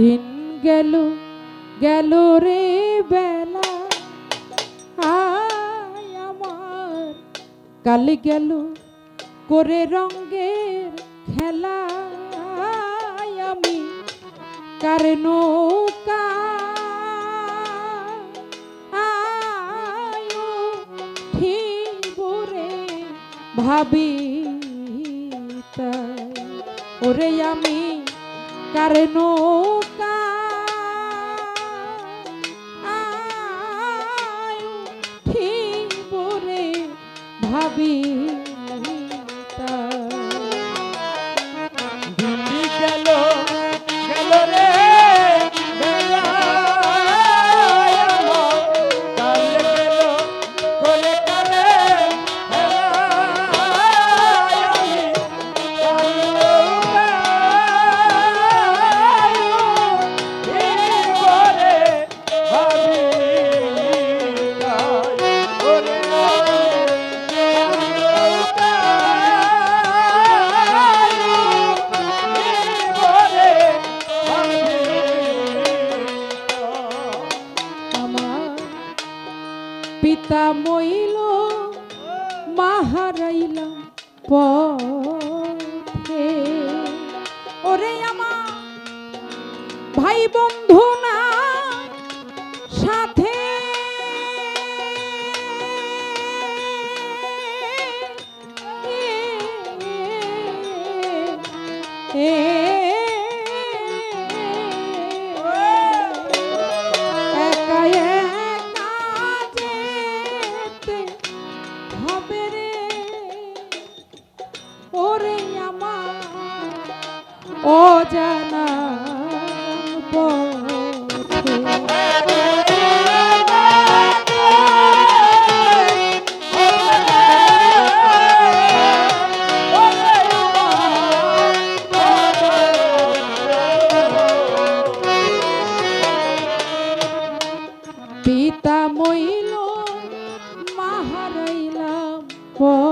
দিন গেল গেল রে বেলা। আয় আমার, কাল গেল করে রঙ্গের খেলা। আমি কার নৌকা। ভাবি ওরে আমি কার নৌকা জানা পিতা মইল মাহারাইলাম পর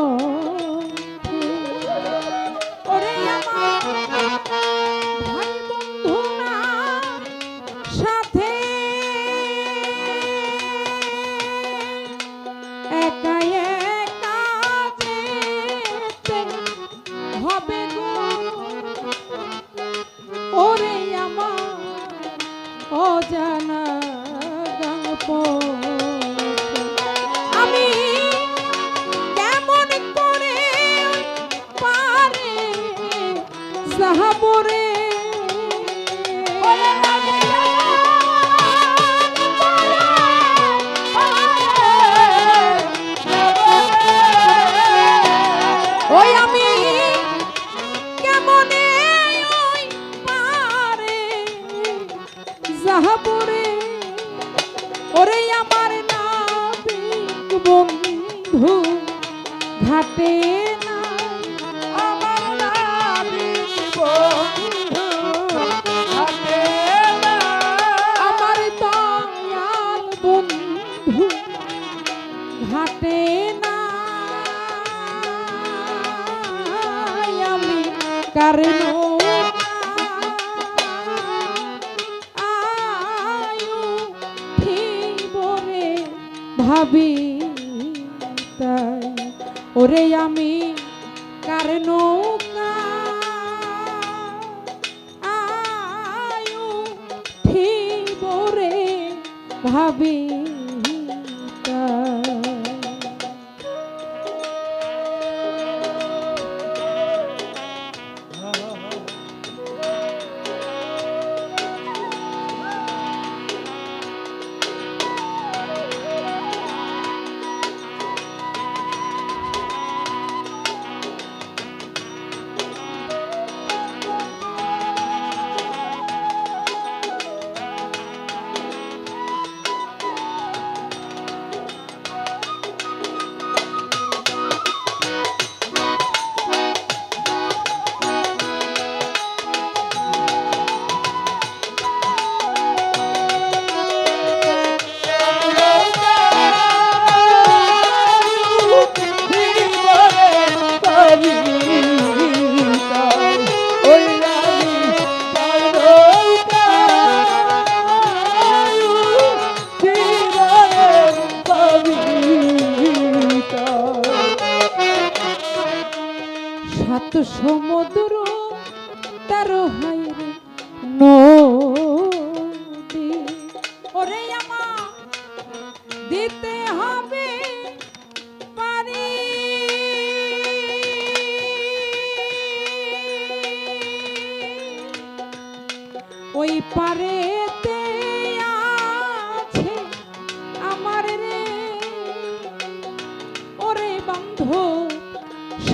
অজানা বন্ধু ঘাটে না আমি কারণ ভাবি তাই। ওরে আমি Robin. সাত সমুদ্র তার হয়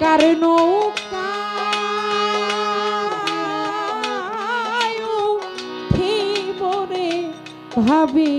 কার নৌকা ভাবি।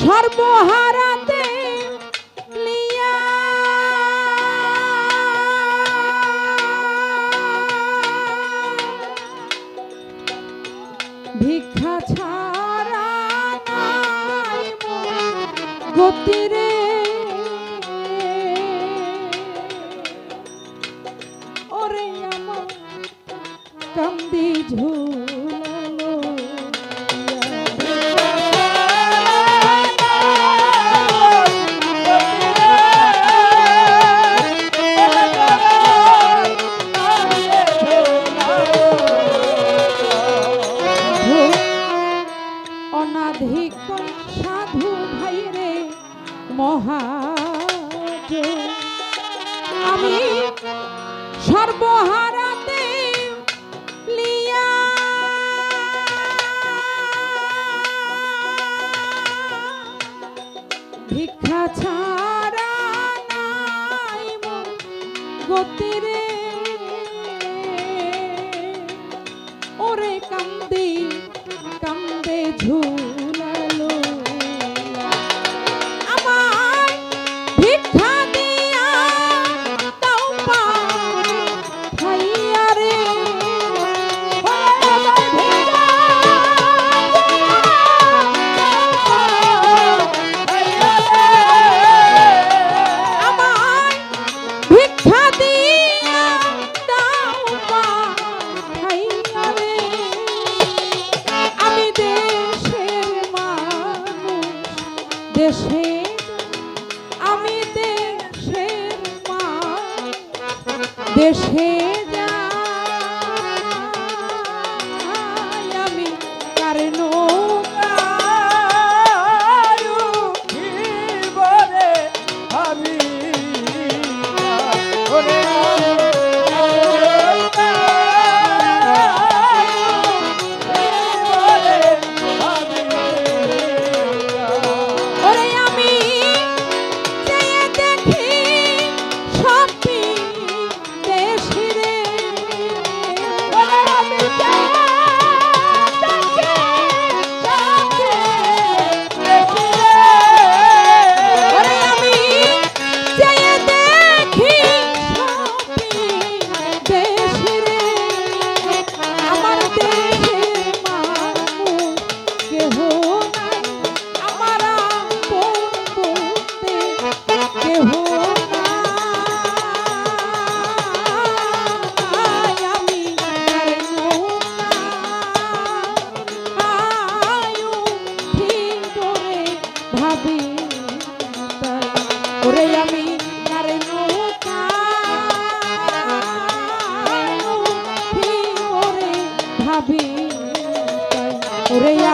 সর্বহারাতে লিয়া ভিক্ষা ছাড়া গতিরে ওরে আমার কান্দি ঝোল। সাধু ভাই রে মহাজ আমি সর্বহারাতে লিয়া ভিক্ষা ছাড়া নাই মন গতিরে ওরে কান্দে কান্দে ঝুম তাই